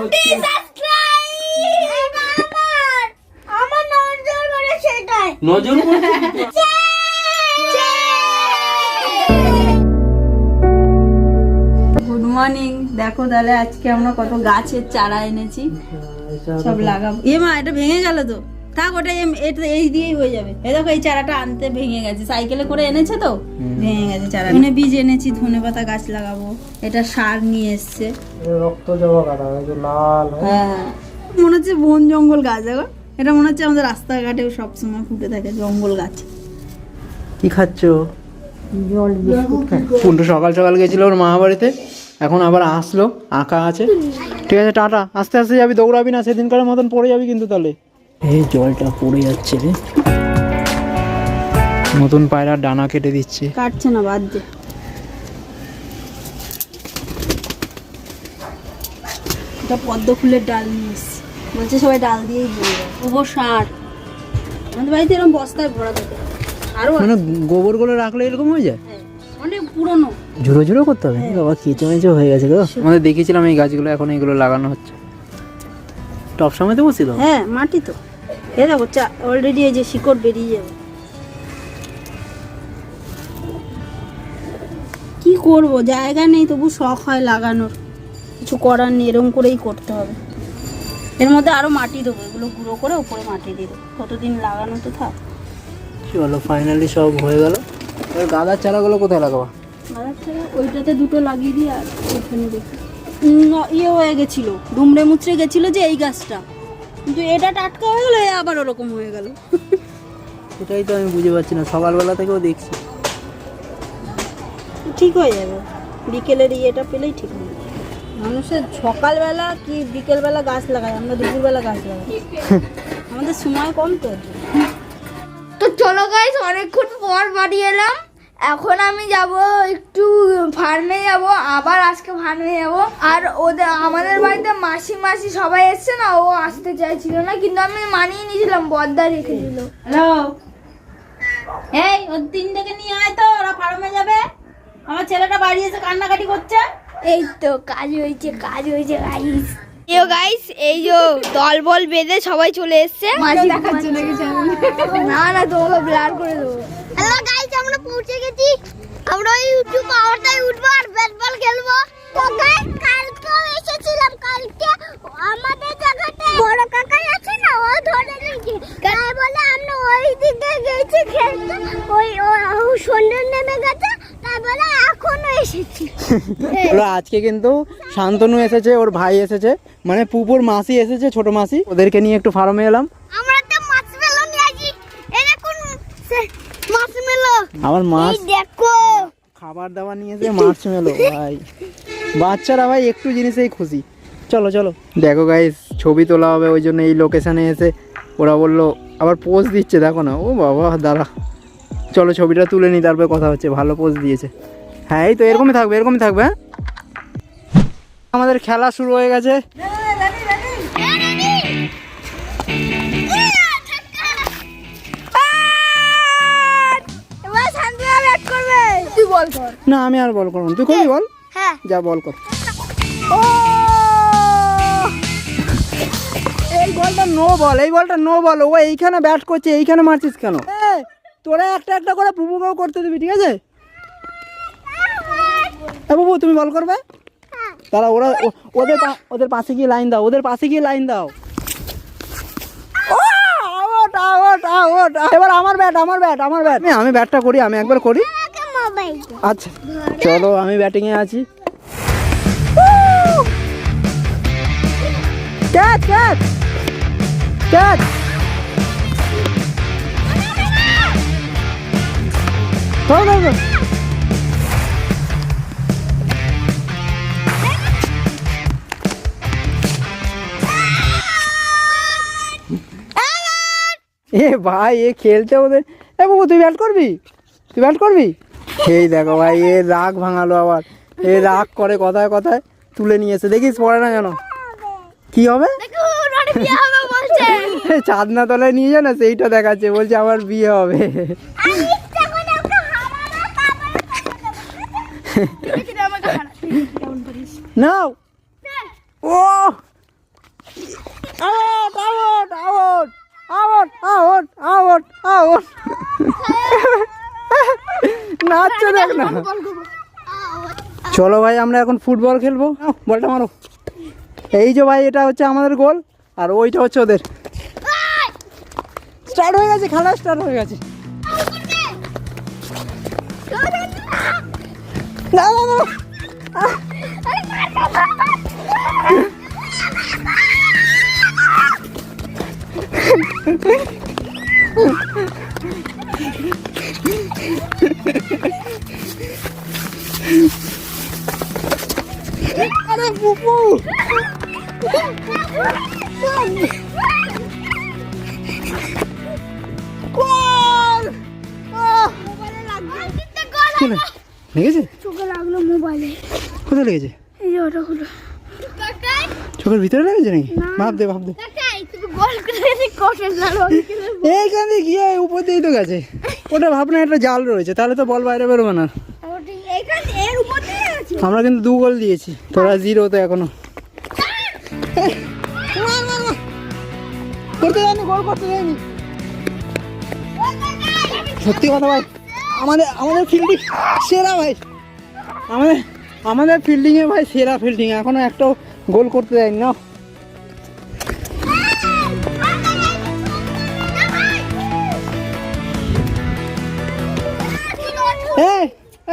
হচ্ছে। নজর good morning দেখো তাহলে আজকে আমরা কত গাছের চারা এনেছি। সব লাগাবো। এ মা এটা ভেঙে গেল তো? থাক ওটা এটা এই দিয়েই হয়ে যাবে। এই দেখো এই চারাটা আনতে ভেঙে গেছে। সাইকেলে করে এনেছে তো? ভেঙে গেছে চারা ধনে বীজ এনেছি ধনে পাতা গাছ লাগাবো। এটা সার নিয়ে এসছে। রক্ত জবা কাটা এই যে লাল হ্যাঁ। মনে হচ্ছে বন জঙ্গল গাছ দেখো। এটা মনে হচ্ছে আমাদের রাস্তাঘাটেও সবসময় ফুটে থাকে জঙ্গল গাছ। কি খাচ্ছ? পুন্টু সকাল সকাল গেছিল ওর মা বাড়িতে এখন আবার আসলো আঁকা আছে। ঠিক আছে টাটা। আস্তে আস্তে যাবি দৌড়াবি না সেদিনকার মতন পড়ে যাবি কিন্তু তাহলে। এই জলটা পড়ে যাচ্ছে রে। নতুন পায়রা ডানা কেটে দিচ্ছে। কাটছে না বাদ দে। এটা পদ্ম ফুলের ডাল এসছি। বলছে সবাই ডাল দিয়েই বলবে। গোবর সার আমাদের বাড়িতে এরকম বস্তায় ভরা থাকে। আরও মানে গোবরগুলো রাখলে এরকম হয়ে যায়? হ্যাঁ, অনেক পুরনো। ঝুড়ো ঝুড়ো করতে হবে? বাবা কেঁচো মেচো হয়ে গেছে গো। আমাদের দেখিয়েছিলাম এই গাছগুলো এখন এগুলো লাগানো হচ্ছে। টপ সময়তে বসছিল? হ্যাঁ মাটি তো। এ দেখো চা অলরেডি এই যে শিকড় বেরিয়ে যাবে। কি করব? জায়গা নেই তবু শখ হয় লাগানোর। কিছু করার নেই এরকম করেই করতে হবে। এর মধ্যে আরও মাটি দেবো এগুলো গুঁড়ো করে উপরে মাটি দিয়ে দেবো। কতদিন লাগানো তো থাক। চলো ফাইনালি সব হয়ে গেল? এবার গাঁদার চারাগুলো কোথায় লাগাবা? গাছের চারা ওইটাতে দুটো লাগিয়ে দিই আর ওখানে দেখি। ইয়ে হয়ে গেছিল ডুমড়ে মুচড়ে গেছিল যে এই গাছটা। কিন্তু এটা টাটকা হয়ে গেলো আবার ওরকম হয়ে গেল। সেটাই তো আমি বুঝে পাচ্ছি না সকালবেলা থেকেও দেখছি। ঠিক হয়ে যাবে। বিকেলের ইয়েটা পেলেই ঠিক হয়ে যাবে মানুষের সকালবেলা কি বিকেলবেলা গাছ লাগায়? আমরা দুপুরবেলা গাছ লাগাই। আমাদের সময় কম তো। তো চলো গাইস অনেকক্ষণ পর বাড়ি এলাম। এখন আমি যাব একটু ফার্মে যাব আবার আজকে ফার্মে যাব। আর ওদের আমাদের বাড়িতে মাসি মাসি সবাই এসছে না ও আসতে চাইছিল না কিন্তু আমি মানিয়ে নিয়েছিলাম বদ্দা রেখে দিল। হ্যালো এই ওর তিনটাকে নিয়ে আয় তো ওরা ফার্মে যাবে। আমার ছেলেটা বাড়ি এসে কান্নাকাটি করছে। এই তো কাজ হয়েছে কাজ হয়েছে গাইস ইয়ো গাইস এই যে দল বল বেঁধে সবাই চলে এসেছে। মাসি দেখাচ্ছে নাকি না না তোমাকে ব্লার করে দেবো। হ্যালো গাইস আমরা পৌঁছে গেছি। আমরা ওই উঁচু পাওয়ারটাই উঠবো আর ব্যাট বল খেলব তো কালকেও এসেছিলাম কালকে। আমাদের জায়গাতে বড় কাকাই আছে না ও ধরে নিয়েছে। তাই বলে আমরা ওই দিকে গেছি খেলতে। ওই সন্ধ্যে নেমে গেছে তাই বলে এখনও এসেছি। আজকে কিন্তু শান্তনু এসেছে ওর ভাই এসেছে। মানে পুপুর মাসি এসেছে ছোট মাসি। ওদেরকে নিয়ে একটু ফার্মে এলাম। আমার মাছ দেখো। খাবার দাবার নিয়ে এসে মাছ মেলো ভাই। বাচ্চারা ভাই একটু জিনিসেই খুশি। চলো চলো। দেখো গাইস ছবি তোলা হবে ওই জন্য এই লোকেশনে এসে ওরা বলল আবার পোজ দিচ্ছে দেখো না। ও বাবা দাঁড়া। চলো ছবিটা তুলে নিই তারপরে কথা হচ্ছে। ভালো পোজ দিয়েছে। হ্যাঁ এই তো এরকমই থাকবে এরকমই থাকবে হ্যাঁ? আমাদের খেলা শুরু হয়ে গেছে। বল কর। না আমি আর বল করব। তুই করবি বল? হ্যাঁ। যা বল কর। ও! এই বলটা নো বল এই বলটা নো বল। ও এইখানে ব্যাট করছে এইখানে মারছিস কেন? এ, তোরা একটা একটা করে পুপুকেও করতে দিবি ঠিক আছে? এ বাবু তুমি বল করবে? তারা ওরা ওদের ওদের পাশে গিয়ে লাইন দাও ওদের পাশে গিয়ে লাইন দাও। এবার আমার ব্যাট আমার ব্যাট আমার ব্যাট। আমি ব্যাটটা করি আমি একবার করি। আচ্ছা চলো আমি ব্যাটিংয়ে আছি ক্যাচ ক্যাচ ক্যাচ ধরো ধরো ধরো। এ ভাই এ খেলছে ওদের এ বাবু তুই ব্যাট করবি তুই ব্যাট করবি এই দেখো ভাই এ রাগ ভাঙালো আবার। এ রাগ করে কথায় কথায় তুলে নিয়েছে দেখিস পড়ে না কেন কি হবে? চাঁদনা তলায় নিয়ে যা না সেইটা দেখাচ্ছে। বলছে আমার বিয়ে হবে। নাও। ও। নাচছে দেখ না। চলো ভাই, আমরা এখন ফুটবল খেলব। বলটা মারো। এই যে ভাই, এটা হচ্ছে আমাদের গোল, আর ওইটা হচ্ছে ওদের। স্টার্ট হয়ে গেছে, খেলা স্টার্ট হয়ে গেছে। না। চোখের ভিতরে লেগেছে? নাকি ভাব দে ভাব দে তুমি গোল করে কটে লাগল এইখানে গিয়ে উপর দিয়েই তো গেছে ওটা ভাবনা একটা জাল রয়েছে তাহলে তো বল বাইরে বেরোবে না এখানে এর উপর দিয়ে আছে আমরা কিন্তু দু গোল দিয়েছি। তোরা জিরো তো এখনও। সত্যি কথা ভাই, আমাদের আমাদের ফিল্ডিং সেরা ভাই। আমাদের আমাদের ফিল্ডিংয়ে ভাই সেরা ফিল্ডিং এখনও একটাও গোল করতে দেয়নি না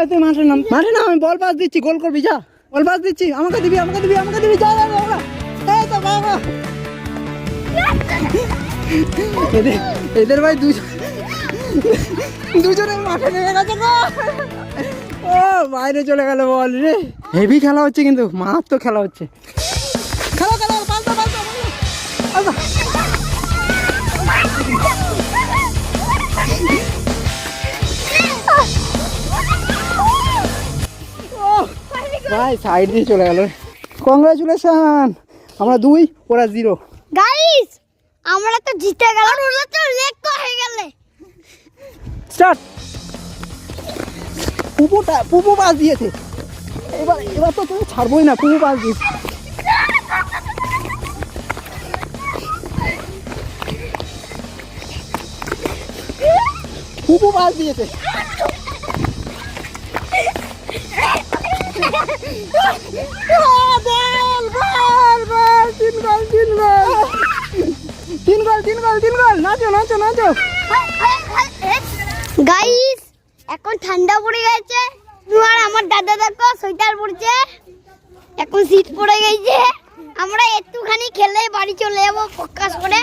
তুই মাঠে নাম মাঠে নাম আমি বল পাস দিচ্ছি, গোল করবি, যা। বল পাস দিচ্ছি, আমাকে দিবি আমাকে দিবি আমাকে দিবি, যা যা। এই তো, বাবা। এদের এদের ভাই দুজন দুজনে মাঠে নেমে গেছে গো। ও, বাইরে চলে গেল বল রে। হেভি খেলা হচ্ছে কিন্তু, মারাত্মক খেলা হচ্ছে। খেলো খেলো পাস দাও পাস ভাই সাইড দিয়ে চলে গেল কংগ্রাচুলেশন আমরা দুই ওরা জিরো গাইস আমরা তো জিতে গেলাম ওরা তো লেগ হয়ে গেলে। স্টার্ট পুপুটা পুপু পাস দিয়েছে। এবার এবার তো তুমি ছাড়বোই না পুপু পাস দিয়েছে। পুপু পাস দিয়েছে। বল, বল, বল, তিন গোল, তিন গোল। তিন গোল তিন গোল তিন গোল। নাচো নাচো নাচো। গাইস এখন ঠান্ডা পড়ে গেছে। আর আমার দাদা দেখো সোয়েটার পড়ছে। এখন শীত পড়ে গেছে। আমরা একটুখানি খেলে বাড়ি চলে যাব ফোকাস করে।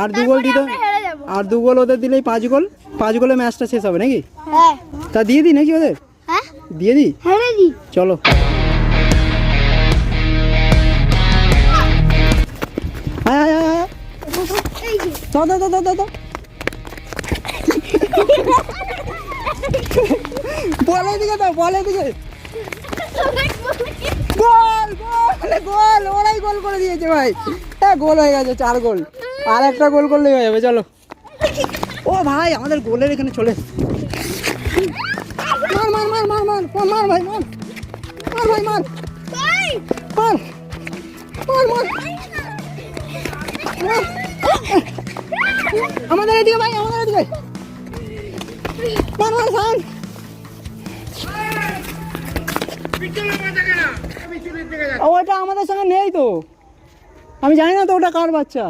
আর দু গোল দিত আর দু গোল ওদের দিলেই পাঁচ গোল। পাঁচ গোলে ম্যাচটা শেষ হবে নাকি? হ্যাঁ। তা দিয়ে দিই নাকি ওদের? হ্যাঁ? দিয়ে দিই হেরে দি। চলো। দাও দাও দাও দাও দাও। দাও দিকে দাও বলের দিকে গোল গোল গোল। ওরাই গোল করে দিয়েছে ভাই। হ্যাঁ গোল হয়ে গেছে চার গোল। আর একটা গোল করলেই হয়ে যাবে চলো। ও ভাই আমাদের গোলের এখানে চলে এসছে। মার মার মার মার মার মার মার ভাই মার। মার ভাই মার। মার। মার মার। মার। আমাদের এদিকে ভাই আমাদের এদিকে। মার মার খান ওটা আমাদের সঙ্গে নেই তো। আমি জানি না তো ওটা কার বাচ্চা।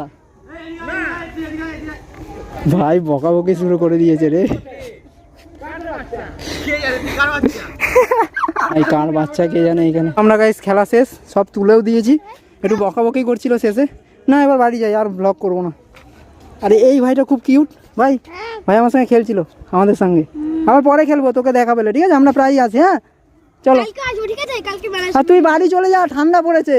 ভাই বকাবকি শুরু করে দিয়েছে রে। এই কার বাচ্চা কে জানে এখানে? আমরা গাইস খেলা শেষ সব তুলেও দিয়েছি। একটু বকাবকি করছিল শেষে। না এবার বাড়ি যাই আর ব্লগ করব না। আরে এই ভাইটা খুব কিউট ভাই ভাই আমার সঙ্গে খেলছিল আমাদের সঙ্গে। আবার পরে খেলব তোকে দেখা পেলে ঠিক আছে? আমরা প্রায়ই আছি হ্যাঁ? চলো। কালকে আসব ঠিক আছে? কালকে বেলা আর তুই বাড়ি চলে যা ঠান্ডা পড়েছে।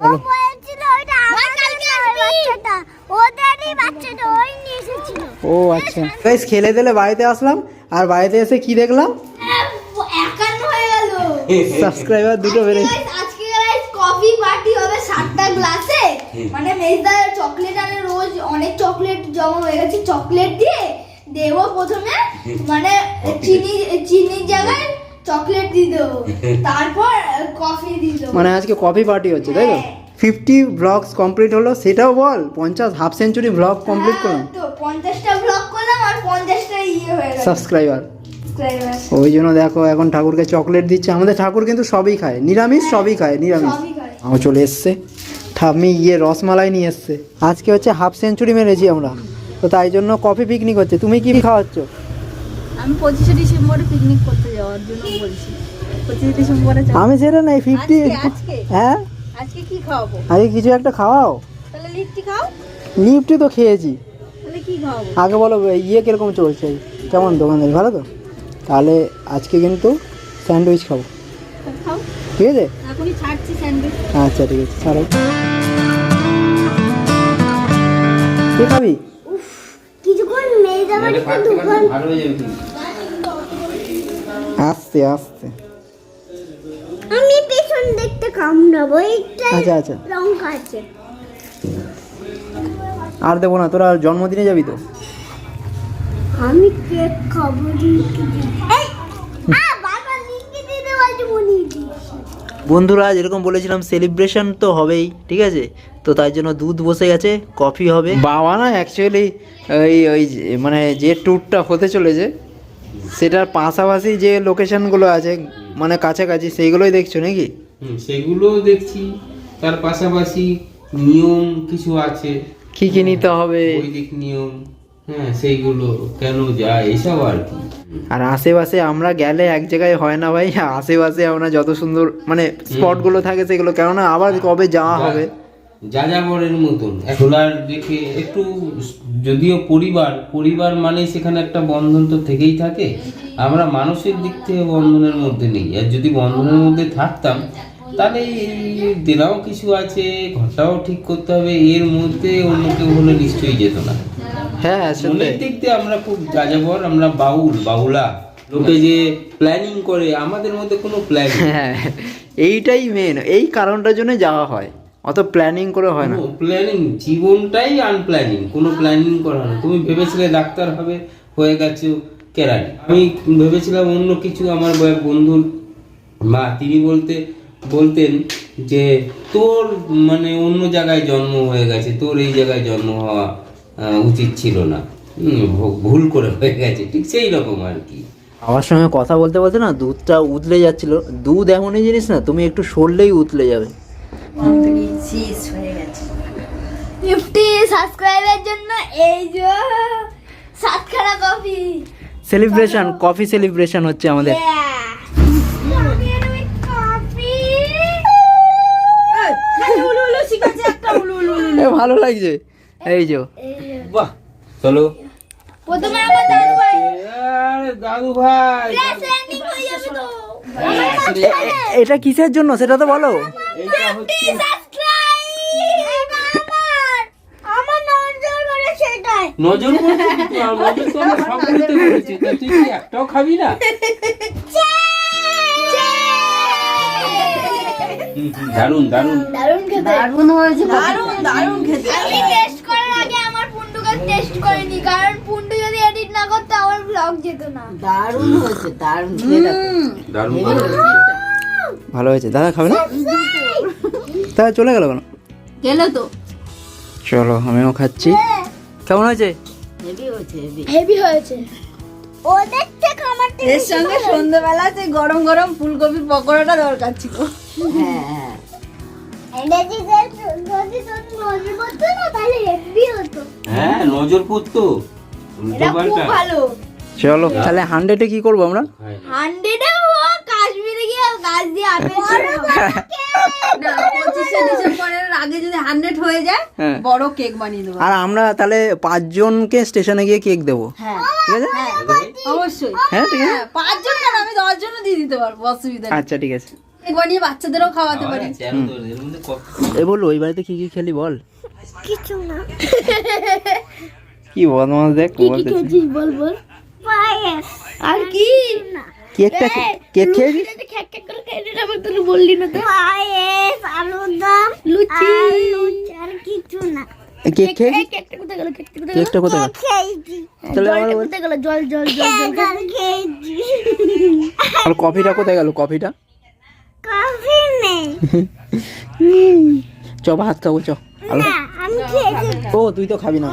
চলো বলছিল ওইটা আমার কালকে বাচ্চাটা ওদেরই বাচ্চাটা ওই নিয়ে এসেছিল। ও আচ্ছা। গাইস খেলে দিলে বাড়িতে আসলাম। আর বাড়িতে এসে কি দেখলাম? হয়ে সাবস্ক্রাইবার দুটো বেড়ে কফি পার্টি হবে সাতটা গ্লাসে মানে মেজদার চকলেট আনে রোজ অনেক চকলেট জমা হয়ে গেছে। চকলেট দিয়ে দেবো প্রথমে মানে চিনি চিনির জায়গায় চকলেট দিয়ে দেবো। তারপর কফি দিয়ে দেবো। মানে আজকে কফি পার্টি হচ্ছে তাই তো? ফিফটি ব্লগস কমপ্লিট হলো সেটাও বল পঞ্চাশ হাফ সেঞ্চুরি ব্লগ কমপ্লিট করলাম। তো পঞ্চাশটা ব্লক পঞ্চাশটা ইয়ে হয়ে গেল। সাবস্ক্রাইবার ওই জন্য দেখো এখন ঠাকুরকে চকলেট দিচ্ছে। আমাদের ঠাকুর কিন্তু সবই খায়। নিরামিষ সবই খায় নিরামিষ। আমার চলে এসছে। ঠাম্মি ইয়ে রসমালাই নিয়ে এসছে। আজকে হচ্ছে হাফ সেঞ্চুরি মেরেছি আমরা। তো তাই জন্য কফি পিকনিক হচ্ছে। তুমি কি খাওয়াচ্ছ? আমি পঁচিশে ডিসেম্বরে পিকনিক করতে যাওয়ার জন্য বলছি। পঁচিশে ডিসেম্বরে আমি সেটা নাই ফিফটি হ্যাঁ? আজকে কি খাওয়াবো? আজকে কিছু একটা খাওয়াও? তাহলে লিট্টি খাও। লিফটি তো খেয়েছি। আগে বলো ইয়ে কীরকম চলছে? কেমন দোকানদারি? ভালো তো? তাহলে আজকে কিন্তু স্যান্ডউইচ খাব। ঠিক আছে? আচ্ছা ঠিক আছে ছাড়ো। কে খাবি। আস্তে আস্তে। আমি পেছন দেখতে কামড়াবো এইটাই আচ্ছা আচ্ছা। রং আছে। আর দেবো না তোরা জন্মদিনে যাবি তো। আমি কেক খাব মনি বন্ধুরা যেরকম বলেছিলাম সেলিব্রেশন তো হবেই ঠিক আছে? তো তাই জন্য দুধ বসে গেছে কফি হবে। বাবা না অ্যাকচুয়ালি ওই ওই যে- মানে যে ট্যুরটা হতে চলেছে সেটার পাশাপাশি যে লোকেশনগুলো আছে মানে কাছাকাছি সেইগুলোই দেখছ নাকি? হুম, সেগুলো দেখছি। তার পাশাপাশি নিয়ম কিছু আছে। কি কি নিতে হবে? বৈদিক নিয়ম হ্যাঁ সেইগুলো কেন যায় এসব আর কি। আর আশেপাশে আমরা গেলে এক জায়গায় হয় না ভাই আশেপাশে আমরা যত সুন্দর মানে স্পটগুলো থাকে সেগুলো কেননা আবার কবে যাওয়া হবে? যাযাবরের মতন সোলার রেখে একটু যদিও পরিবার পরিবার মানে সেখানে একটা বন্ধন তো থেকেই থাকে। আমরা মানুষের দিক থেকে বন্ধনের মধ্যে নেই। আর যদি বন্ধনের মধ্যে থাকতাম তাহলে এই দিনাও কিছু আছে ঘরটাও ঠিক করতে হবে এর মধ্যে অন্য কেউ হলে নিশ্চয়ই যেত না। হ্যাঁ মনের দিক দিয়ে আমরা খুব যাযাবর আমরা বাউল বাউলা লোকে যে প্ল্যানিং করে আমাদের মধ্যে কোনো প্ল্যানিং হ্যাঁ এইটাই মেন এই কারণটার জন্য যাওয়া হয় অত প্ল্যানিং করে হয় না। প্ল্যানিং জীবনটাই আনপ্ল্যানিং কোনো প্ল্যানিং করা না। তুমি ভেবেছিলে ডাক্তার হবে হয়ে গেছো কেরানি। আমি ভেবেছিলাম অন্য কিছু আমার বন্ধুর মা তিনি বলতে বলতেন যে তোর মানে অন্য জায়গায় জন্ম হয়ে গেছে তোর এই জায়গায় জন্ম হওয়া উচিত ছিল না। ভু- ভুল করে হয়ে গেছে ঠিক সেই রকম আর কি। আমার সঙ্গে কথা বলতে বলতে না দুধটা উতলে যাচ্ছিল। দুধ এমনই জিনিস না তুমি একটু সরলেই উতলে যাবে। ফিফটি সাবস্ক্রাইবের জন্য এই যে সাতখানা কফি সেলিব্রেশন কফি সেলিব্রেশন হচ্ছে আমাদের। ভালো লাগছে। এই যে। বাহ। চলো। প্রথমে আমার দাদু ভাই আরে দাদু ভাই হয়ে এটা কিসের জন্য? সেটা তো বলো। নজর তুই কি একটাও খাবি না? দারুণ দারুণ দারুণ দারুণ। হয়েছে। দারুণ দারুণ খেতে। আমি টেস্ট করার আগে আমার পুন্ডুকে টেস্ট করিনি কারণ পুন্ডু যদি এডিট না করতো আমার ব্লগ যেত না। দারুণ হয়েছে দারুণ খেয়ে দারুণ ভালো হয়েছে। দাদা খাবে না? তাহলে চলে গেল কেন? গেলে তো। চলো আমিও খাচ্ছি। কেমন হয়েছে? হেভি হয়েছে হেভি হয়েছে। ওদের থেকে আমার এর সঙ্গে সন্ধ্যেবেলাতে গরম গরম ফুলকপির পকোড়াটা দরকার ছিল। হ্যাঁ। হ্যাঁ নজর পড়তো। হ্যাঁ চলো তাহলে হান্ড্রেডে কি করব আমরা? হান্ড্রেডে কাশ্মীরে গিয়ে গাছ দিয়ে হয়ে। যায় হ্যাঁ। বড় কেক বানিয়ে দেবো। আর আমরা তাহলে পাঁচজনকে স্টেশনে গিয়ে কেক দেবো। হ্যাঁ। ঠিক আছে? হ্যাঁ অবশ্যই। হ্যাঁ ঠিক আছে। হ্যাঁ পাঁচজন আমি দশ দিয়ে দিতে পারব অসুবিধা নেই। আচ্ছা ঠিক আছে। বানিয়ে বাচ্চাদেরও খাওয়াতে পারি। এ বলল ওই বাড়িতে কি কি খেলি বল? কিছু না। কি বদমাস দেখ কি কি খেয়েছিস বল বল। পায়েস। আর কি? না কেকটা কেক খেয়েছিস? খ্যাক খ্যাক করে খেয়ে নিলাম তুই বললি না তো। পায়েস আলুর দম লুচি। আর কিছু না। কেক খেয়ে কেকটা কোথায় গেল কেকটা কোথায় গেল? কেকটা কোথায় গেল? তাহলে আমার কোথায় গেল? জল জল জল জল খেয়েছি? আর কফিটা কোথায় গেল? কফিটা? কফি নেই। চ ভাত খাব চ ও তুই তো খাবি না।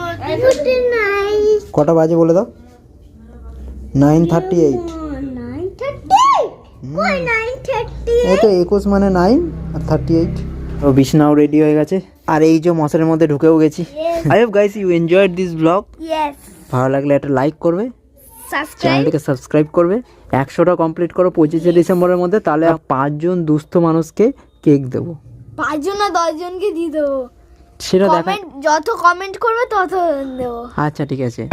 কটা বাজে বলে দাও? নাইন থার্টি এইট এই তো একুশ মানে নাইন আর থার্টি এইট ও বিছনাও রেডি হয়ে গেছে। আর এই যে মশারের মধ্যে ঢুকেও গেছি। I hope guys you enjoyed this blog yes ভালো লাগলে একটা লাইক করবে। চ্যানেলটিকে সাবস্ক্রাইব করবে। একশোটা কমপ্লিট করো পঁচিশে ডিসেম্বরের মধ্যে তাহলে পাঁচজন দুস্থ মানুষকে কেক দেবো। পাঁচজন না দশজনকে দিয়ে দেবো। সেটা দেখা যত কমেন্ট করবে তত দেবো। আচ্ছা ঠিক আছে।